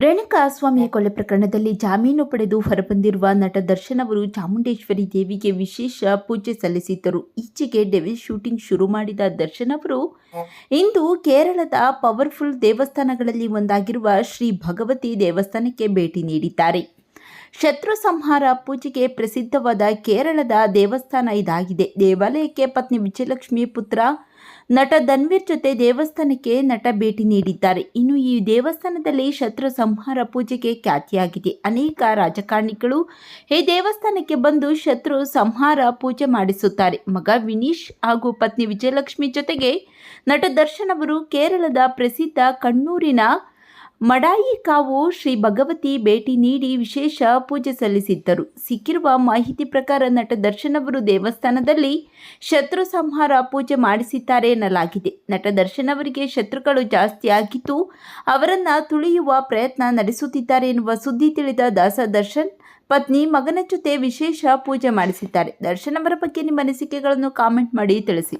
ರೇಣುಕಾಸ್ವಾಮಿಯ ಕೊಲೆ ಪ್ರಕರಣದಲ್ಲಿ ಜಾಮೀನು ಪಡೆದು ಹೊರಬಂದಿರುವ ನಟ ದರ್ಶನ್ ಅವರು ಚಾಮುಂಡೇಶ್ವರಿ ದೇವಿಗೆ ವಿಶೇಷ ಪೂಜೆ ಸಲ್ಲಿಸಿದ್ದರು. ಈಚೆಗೆ ಡೆವಿಲ್ ಶೂಟಿಂಗ್ ಶುರು ಮಾಡಿದ ದರ್ಶನ್ ಅವರು, ಇಂದು ಕೇರಳದ ಪವರ್ಫುಲ್ ದೇವಸ್ಥಾನಗಳಲ್ಲಿ ಒಂದಾಗಿರುವ ಶ್ರೀ ಭಗವತಿ ದೇವಸ್ಥಾನಕ್ಕೆ ಭೇಟಿ ನೀಡಿದ್ದಾರೆ. ಶತ್ರು ಸಂಹಾರ ಪೂಜೆಗೆ ಪ್ರಸಿದ್ಧವಾದ ಕೇರಳದ ದೇವಸ್ಥಾನ ಇದಾಗಿದೆ. ದೇವಾಲಯಕ್ಕೆ ಪತ್ನಿ ವಿಜಯಲಕ್ಷ್ಮಿ ಪುತ್ರ ನಟ ಧನ್ವೀರ್ ಜೊತೆ ದೇವಸ್ಥಾನಕ್ಕೆ ನಟ ಭೇಟಿ ನೀಡಿದ್ದಾರೆ. ಇನ್ನು ಈ ದೇವಸ್ಥಾನದಲ್ಲಿ ಶತ್ರು ಸಂಹಾರ ಪೂಜೆಗೆ ಖ್ಯಾತಿಯಾಗಿದೆ. ಅನೇಕ ರಾಜಕಾರಣಿಗಳು ಈ ದೇವಸ್ಥಾನಕ್ಕೆ ಬಂದು ಶತ್ರು ಸಂಹಾರ ಪೂಜೆ ಮಾಡಿಸುತ್ತಾರೆ. ಮಗ ವಿನೀಶ್ ಹಾಗೂ ಪತ್ನಿ ವಿಜಯಲಕ್ಷ್ಮಿ ಜೊತೆಗೆ ನಟ ದರ್ಶನ್ ಅವರು ಕೇರಳದ ಪ್ರಸಿದ್ಧ ಕಣ್ಣೂರಿನ ಮಡಾಯಿಕಾವು ಶ್ರೀ ಭಗವತಿ ಭೇಟಿ ನೀಡಿ ವಿಶೇಷ ಪೂಜೆ ಸಲ್ಲಿಸಿದ್ದರು. ಸಿಕ್ಕಿರುವ ಮಾಹಿತಿ ಪ್ರಕಾರ ನಟ ದರ್ಶನ್ ಅವರು ದೇವಸ್ಥಾನದಲ್ಲಿ ಶತ್ರು ಸಂಹಾರ ಪೂಜೆ ಮಾಡಿಸಿದ್ದಾರೆ ಎನ್ನಲಾಗಿದೆ. ನಟ ದರ್ಶನ್ ಅವರಿಗೆ ಶತ್ರುಗಳು ಜಾಸ್ತಿ ಆಗಿದ್ದು, ಅವರನ್ನ ತುಳಿಯುವ ಪ್ರಯತ್ನ ನಡೆಸುತ್ತಿದ್ದಾರೆ ಎನ್ನುವ ಸುದ್ದಿ ತಿಳಿದ ದಾಸ ದರ್ಶನ್, ಪತ್ನಿ ಮಗನ ಜೊತೆ ವಿಶೇಷ ಪೂಜೆ ಮಾಡಿಸಿದ್ದಾರೆ. ದರ್ಶನ್ ಅವರ ಬಗ್ಗೆ ನಿಮ್ಮ ಅನಿಸಿಕೆಗಳನ್ನು ಕಾಮೆಂಟ್ ಮಾಡಿ ತಿಳಿಸಿ.